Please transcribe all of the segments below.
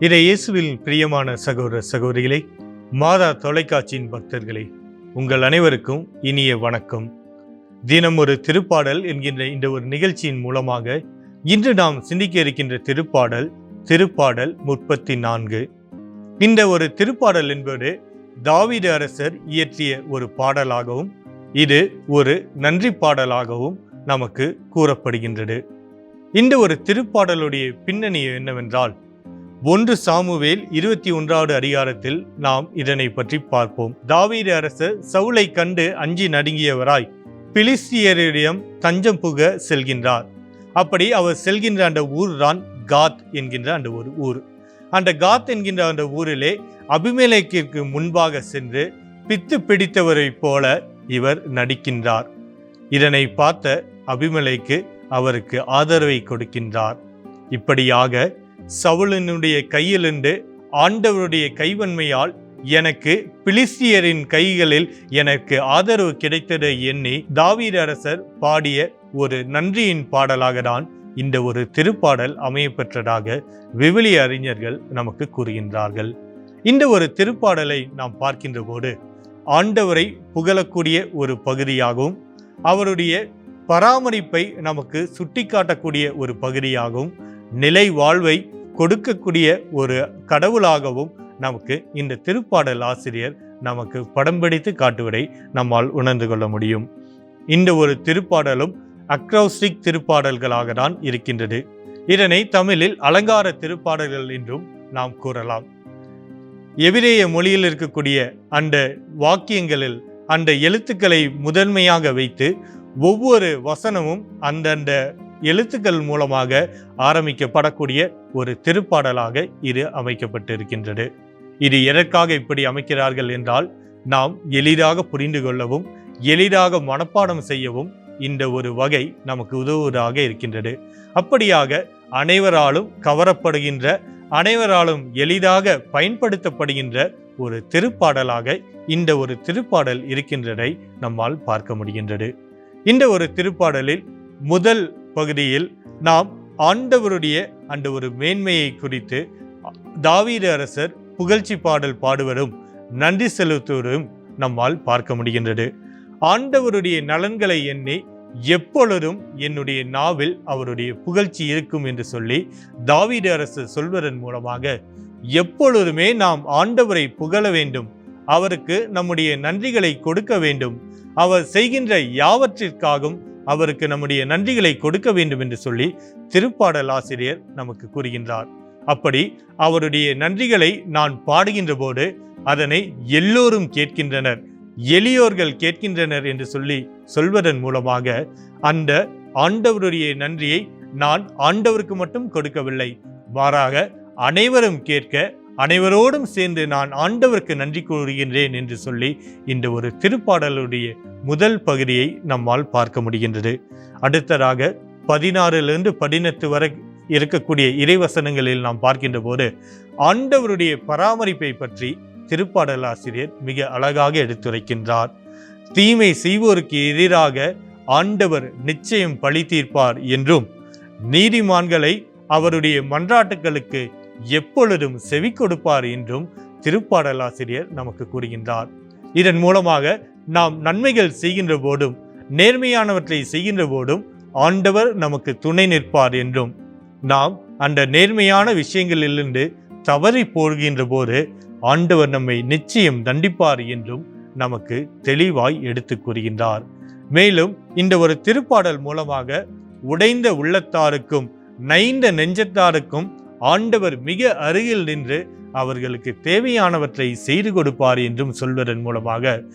இதை இயேசுவில் பிரியமான சகோதர சகோதரிகளை மாதா தொலைக்காட்சியின் பக்தர்களே உங்கள் அனைவருக்கும் இனிய வணக்கம். தினம் ஒரு திருப்பாடல் என்கின்ற இந்த ஒரு நிகழ்ச்சியின் மூலமாக இன்று நாம் சிந்திக்க இருக்கின்ற திருப்பாடல் திருப்பாடல் முப்பத்தி நான்கு. இந்த ஒரு திருப்பாடல் என்பது தாவீது அரசர் இயற்றிய ஒரு பாடலாகவும் இது ஒரு நன்றி பாடலாகவும் நமக்கு கூறப்படுகின்றது. இந்த ஒரு திருப்பாடலுடைய பின்னணி என்னவென்றால் ஒன்று சாமுவேல் இருபத்தி ஒன்றாவது அதிகாரத்தில் நாம் இதனை பற்றி பார்ப்போம். தாவீது அரசர் சவுலை கண்டு அஞ்சி நடுங்கியவராய் பிலிஸ்தியரிடம் தஞ்சம் புக செல்கின்றார். அப்படி அவர் செல்கின்ற அந்த ஊர் தான் காத் என்கின்ற அந்த ஒரு ஊர். அந்த காத் என்கின்ற அந்த ஊரிலே அபிமேலேக்கிற்கு முன்பாக சென்று பித்து பிடித்தவரைப் போல இவர் நடிக்கின்றார். இதனை பார்த்த அபிமலைக்கு அவருக்கு ஆதரவை கொடுக்கின்றார். இப்படியாக சவுலனுடைய கையிலிருந்து ஆண்டவருடைய கைவன்மையால் எனக்கு பிலிஸ்தியரின் கைகளில் எனக்கு ஆதரவு கிடைத்ததை எண்ணி தாவீர் அரசர் பாடிய ஒரு நன்றியின் பாடலாக தான் இந்த ஒரு திருப்பாடல் அமையப்பெற்றதாக விவிலிய அறிஞர்கள் நமக்கு கூறுகின்றார்கள். இந்த ஒரு திருப்பாடலை நாம் பார்க்கின்ற போது ஆண்டவரை புகழக்கூடிய ஒரு பகுதியாகவும் அவருடைய பராமரிப்பை நமக்கு சுட்டிக்காட்டக்கூடிய ஒரு பகுதியாகவும் நிலை வாழ்வை கொடுக்கக்கூடிய ஒரு கடவுளாகவும் நமக்கு இந்த திருப்பாடல் ஆசிரியர் நமக்கு படம் பிடித்து காட்டுவதை நம்மால் உணர்ந்து கொள்ள முடியும். இந்த ஒரு திருப்பாடலும் அக்ரௌஸ்டிக் திருப்பாடல்களாக தான் இருக்கின்றது. இதனை தமிழில் அலங்கார திருப்பாடல்கள் என்றும் நாம் கூறலாம். எபிரேய மொழியில் இருக்கக்கூடிய அந்த வாக்கியங்களில் அந்த எழுத்துக்களை முதன்மையாக வைத்து ஒவ்வொரு வசனமும் அந்தந்த எழுத்துக்கள் மூலமாக ஆரம்பிக்கப்படக்கூடிய ஒரு திருப்பாடலாக இது அமைக்கப்பட்டிருக்கின்றது. இது எதற்காக இப்படி அமைக்கிறார்கள் என்றால் நாம் எளிதாக புரிந்து கொள்ளவும் எளிதாக மனப்பாடம் செய்யவும் இந்த ஒரு வகை நமக்கு உதவுவதாக இருக்கின்றது. அப்படியாக அனைவராலும் கவரப்படுகின்ற அனைவராலும் எளிதாக பயன்படுத்தப்படுகின்ற ஒரு திருப்பாடலாக இந்த ஒரு திருப்பாடல் இருக்கின்றதை நம்மால் பார்க்க முடிகின்றது. இந்த ஒரு திருப்பாடலில் முதல் பகுதியில் நாம் ஆண்டவருடைய அந்த ஒரு மேன்மையை குறித்து தாவீது அரசர் புகழ்ச்சி பாடல் பாடுவதும் நன்றி செலுத்துவதும் நம்மால் பார்க்க முடிகின்றது. ஆண்டவருடைய நலன்களை எண்ணி எப்பொழுதும் என்னுடைய நாவில் அவருடைய புகழ்ச்சி இருக்கும் என்று சொல்லி தாவீது அரசு சொல்வதன் மூலமாக எப்பொழுதுமே நாம் ஆண்டவரை புகழ வேண்டும். அவருக்கு நம்முடைய நன்றிகளை கொடுக்க வேண்டும். அவர் செய்கின்ற யாவற்றிற்காகவும் அவருக்கு நம்முடைய நன்றிகளை கொடுக்க வேண்டும் என்று சொல்லி திருப்பாடல் ஆசிரியர் நமக்கு கூறுகின்றார். அப்படி அவருடைய நன்றிகளை நான் பாடுகின்ற போது அதனை எல்லோரும் கேட்கின்றனர் எளியோர்கள் கேட்கின்றனர் என்று சொல்லி சொல்வதன் மூலமாக அந்த ஆண்டவருடைய நன்றியை நான் ஆண்டவருக்கு மட்டும் கொடுக்கவில்லை மாறாக அனைவரும் கேட்க அனைவரோடும் சேர்ந்து நான் ஆண்டவருக்கு நன்றி கூறுகின்றேன் என்று சொல்லி இந்த ஒரு திருப்பாடலுடைய முதல் பகுதியை நம்மால் பார்க்க முடிகின்றது. அடுத்ததாக பதினாறிலிருந்து பதினெட்டு வரை இருக்கக்கூடிய இறைவசனங்களில் நாம் பார்க்கின்ற போது ஆண்டவருடைய பராமரிப்பை பற்றி திருப்பாடல் ஆசிரியர் மிக அழகாக எடுத்துரைக்கின்றார். தீமை செய்வோருக்கு எதிராக ஆண்டவர் நிச்சயம் பழி தீர்ப்பார் என்றும் நீதிமான்களை அவருடைய மன்றாட்டுகளுக்கு எப்பொழுதும் செவி கொடுப்பார் என்றும் திருப்பாடல் ஆசிரியர் நமக்கு கூறுகின்றார். இதன் மூலமாக நாம் நன்மைகள் செய்கின்ற போதும் நேர்மையானவற்றை செய்கின்ற போதும் ஆண்டவர் நமக்கு துணை நிற்பார் என்றும் நாம் அந்த நேர்மையான விஷயங்களிலிருந்து தவறி போகின்ற போது ஆண்டவர் நம்மை நிச்சயம் தண்டிப்பார் என்றும் நமக்கு தெளிவாய் எடுத்து கூறுகின்றார். மேலும் இந்த ஒரு திருப்பாடல் மூலமாக உடைந்த உள்ளத்தாருக்கும் நைந்த நெஞ்சத்தாருக்கும் ஆண்டவர் மிக அருகில் நின்று அவர்களுக்கு தேவையானவற்றை செய்து கொடுப்பார் என்றும் சொல்வதன் மூலமாக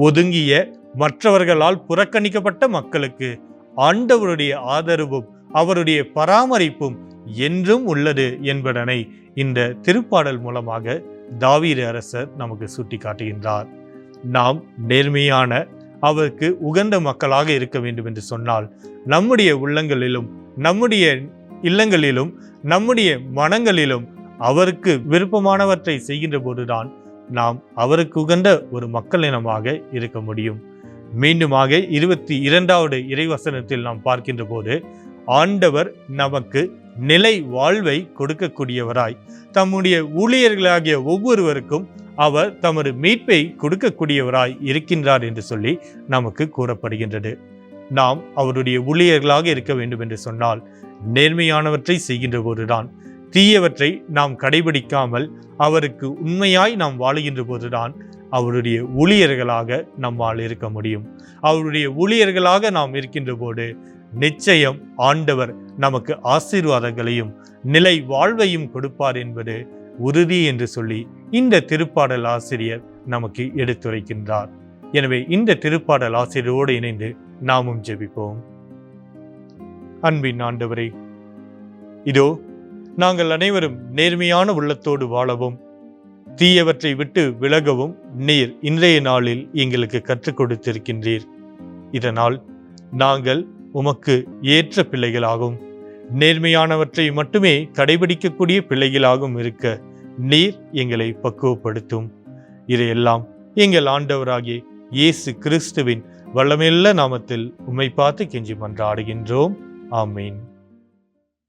ஒதுங்கிய மற்றவர்களால் புறக்கணிக்கப்பட்ட மக்களுக்கு ஆண்டவருடைய ஆதரவும் அவருடைய பராமரிப்பும் என்றும் உள்ளது என்பதனை இந்த திருப்பாடல் மூலமாக தாவீது அரசர் நமக்கு சுட்டி காட்டுகின்றார் நாம் நேர்மையான அவருக்கு உகந்த மக்களாக இருக்க வேண்டும் என்று சொன்னால் நம்முடைய உள்ளங்களிலும் நம்முடைய இல்லங்களிலும் நம்முடைய மனங்களிலும் அவருக்கு விருப்பமானவற்றை செய்கின்ற போதுதான் நாம் அவருக்கு உகந்த ஒரு மக்கள் இனமாக இருக்க முடியும். மீண்டுமாக இருபத்தி இரண்டாவது இறைவசனத்தில் நாம் பார்க்கின்ற போது ஆண்டவர் நமக்கு நிலை வாழ்வை கொடுக்கக்கூடியவராய் தம்முடைய ஊழியர்களாகிய ஒவ்வொருவருக்கும் அவர் தமது மீட்பை கொடுக்கக்கூடியவராய் இருக்கின்றார் என்று சொல்லி நமக்கு கூறப்படுகின்றது. நாம் அவருடைய ஊழியர்களாக இருக்க வேண்டும் என்று சொன்னால் நேர்மையானவற்றை செய்கின்ற போதுதான் தீயவற்றை நாம் கடைபிடிக்காமல் அவருக்கு உண்மையாய் நாம் வாழுகின்ற போதுதான் அவருடைய ஊழியர்களாக நம்மால் இருக்க முடியும். அவருடைய ஊழியர்களாக நாம் இருக்கின்ற போது நிச்சயம் ஆண்டவர் நமக்கு ஆசீர்வாதங்களையும் நிலை வாழ்வையும் கொடுப்பார் என்பது உறுதி என்று சொல்லி இந்த திருப்பாடல் ஆசிரியர் நமக்கு எடுத்துரைக்கின்றார். எனவே இந்த திருப்பாடல் ஆசிரியரோடு இணைந்து நாமும் ஜெபிப்போம். அன்பின் ஆண்டவரே இதோ நாங்கள் அனைவரும் நேர்மையான உள்ளத்தோடு வாழவும் தீயவற்றை விட்டு விலகவும் நீர் இன்றைய நாளில் எங்களுக்கு கற்றுக் கொடுத்திருக்கின்றீர். இதனால் நாங்கள் உமக்கு ஏற்ற பிள்ளைகளாகவும் நேர்மையானவற்றை மட்டுமே கடைபிடிக்கக்கூடிய பிள்ளைகளாகவும் இருக்க நீர் எங்களை பக்குவப்படுத்தும். இதையெல்லாம் எங்கள் ஆண்டவராகிய இயேசு கிறிஸ்துவின் வல்லமில்ல நாமத்தில் உம்மை பார்த்து கெஞ்சி மன்றாடுகின்றோம். ஆமீன்.